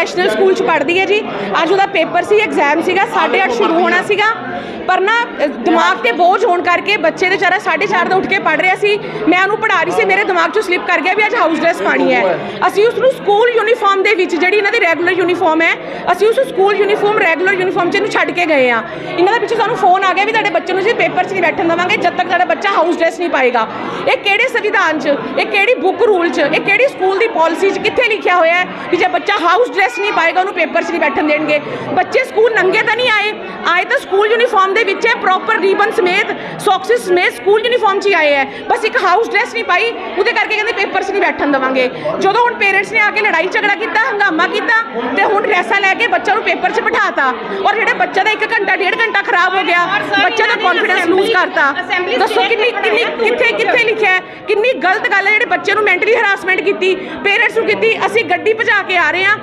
International school ਚ ਪੜ੍ਹਦੀ ਹੈ ਜੀ। ਅੱਜ ਉਹਦਾ ਪੇਪਰ ਸੀ ਐਗਜ਼ਾਮ ਸੀਗਾ 8:30 ਸ਼ੁਰੂ ਹੋਣਾ ਸੀਗਾ। ਪਰ ਨਾ ਦਿਮਾਗ ਤੇ ਬੋਝ ਹੋਣ ਕਰਕੇ ਬੱਚੇ ਦੇ ਵਿਚਾਰਾ 4:30 ਦਾ ਉੱਠ ਕੇ ਪੜ੍ਹ ਰਿਹਾ ਸੀ। ਮੈਂ ਉਹਨੂੰ ਪੜ੍ਹਾ ਰਹੀ ਸੀ, ਮੇਰੇ ਦਿਮਾਗ ਚੋਂ ਸਲਿੱਪ ਕਰ ਗਿਆ ਵੀ ਅੱਜ ਹਾਊਸ ਡਰੈਸ ਪਾਣੀ ਹੈ। ਅਸੀਂ ਉਸ ਨੂੰ ਸਕੂਲ ਯੂਨੀਫਾਰਮ ਦੇ ਵਿੱਚ, ਜਿਹੜੀ ਇਹਨਾਂ ਦੀ ਰੈਗੂਲਰ ਯੂਨੀਫਾਰਮ ਹੈ, ਅਸੀਂ ਉਸ ਸਕੂਲ ਯੂਨੀਫਾਰਮ ਰੈਗੂਲਰ ਯੂਨੀਫਾਰਮ ਚ ਇਹਨੂੰ ਛੱਡ ਕੇ ਗਏ ਆ ਇਹਨਾਂ ਦੇ ਪਿੱਛੇ ਸਾਨੂੰ ਫੋਨ ਆ ਗਿਆ ਵੀ ਤੁਹਾਡੇ ਬੱਚੇ ਨੂੰ ਜੀ ਪੇਪਰ 'ਚ ਨਹੀਂ ਬੈਠਣ ਦੇਵਾਂਗੇ, ਜਦ ਤੱਕ ਤੁਹਾਡਾ ਬੱਚਾ ਹਾਊਸ ਡਰੈਸ ਨਹੀਂ ਪਾਏਗਾ। ਇਹ ਕਿਹੜੇ ਸੰਵਿਧਾਨ 'ਚ, ਇਹ ਕਿਹੜੀ ਬੁੱਕ ਰੂਲ 'ਚ, ਇਹ ਕਿਹੜੀ ਸਕੂਲ ਦੀ ਪਾਲਿਸੀ 'ਚ ਕਿੱਥੇ ਲਿਖਿਆ ਹੋਇਆ ਹੈ ਕਿ ਜੇ ਬੱਚਾ ਹਾਊਸ ਡਰੈਸ ਨਹੀਂ ਪਾਏਗਾ ਉਹਨੂੰ ਪੇਪਰ 'ਚ ਨਹੀਂ ਬੈਠਣ ਦੇਣਗੇ। ਬੱਚੇ ਸਕੂਲ ਨੰਗੇ ਤਾਂ ਨਹੀਂ ਆਏ। ਆਏ ਤਾਂ ਸਕੂਲ ਯੂਨੀਫਾਰਮ ਦੇ ਵਿੱਚ ਹੈ ਪ੍ਰੋਪਰ ਰੀਬਨ ਸਮੇਤ ਸੌਕਸਿਸ ਸਮੇਤ ਸਕੂਲ ਯੂਨੀਫਾਰਮ 'ਚ ਹੀ ਆਏ ਹੈ। ਬਸ ਇੱਕ ਹਾਊਸ ਡਰੈਸ ਨਹੀਂ ਪਾਈ ਉਹਦੇ ਕਰਕੇ ਕਹਿੰਦੇ ਪੇਪਰ 'ਚ ਨਹੀਂ ਬੈਠਣ ਦੇਵਾਂਗੇ। ਜਦੋਂ ਹੁਣ ਪੇਰੈਂਟਸ ਨੇ ਆ ਕੇ ਲੜਾਈ ਝਗੜਾ ਕੀਤਾ ਹੰਗਾਮਾ ਕੀਤਾ ਤੇ ਹੁਣ ਡਰੈਸਾਂ ਲੈ ਕੇ ਬੱਚਾ ਨੂੰ ਪੇਪਰ 'ਚ ਬਿਠਾਤਾ। ਔਰ ਜਿਹੜੇ ਬੱਚੇ ਦਾ 1 ਘੰਟਾ ਡੇਢ ਘੰਟਾ ਖਰਾਬ ਹੋ ਗਿਆ ਬੱਚੇ ਦਾ ਕੌਨਫੀਡੈਂਸ ਲੂਜ਼ ਕਰਤਾ। ਦੱਸੋ ਕਿੰਨੀ ਕਿੰਨੀ ਕਿੱਥੇ ਕਿੱਥੇ ਲਿਖਿਆ ਕਿੰਨੀ ਗਲਤ ਗੱਲ ਹੈ ਜਿਹੜੇ ਬੱਚੇ ਨੂੰ ਮੈਂਟਲੀ ਹਰਾਸਮੈਂਟ ਕੀਤੀ ਪੇਰੈਂਟਸ ਨੂੰ ਕੀਤੀ ਅਸੀਂ ਗੱਡੀ ਭਜਾ ਕੇ ਆ ਰਹੇ ਹਾਂ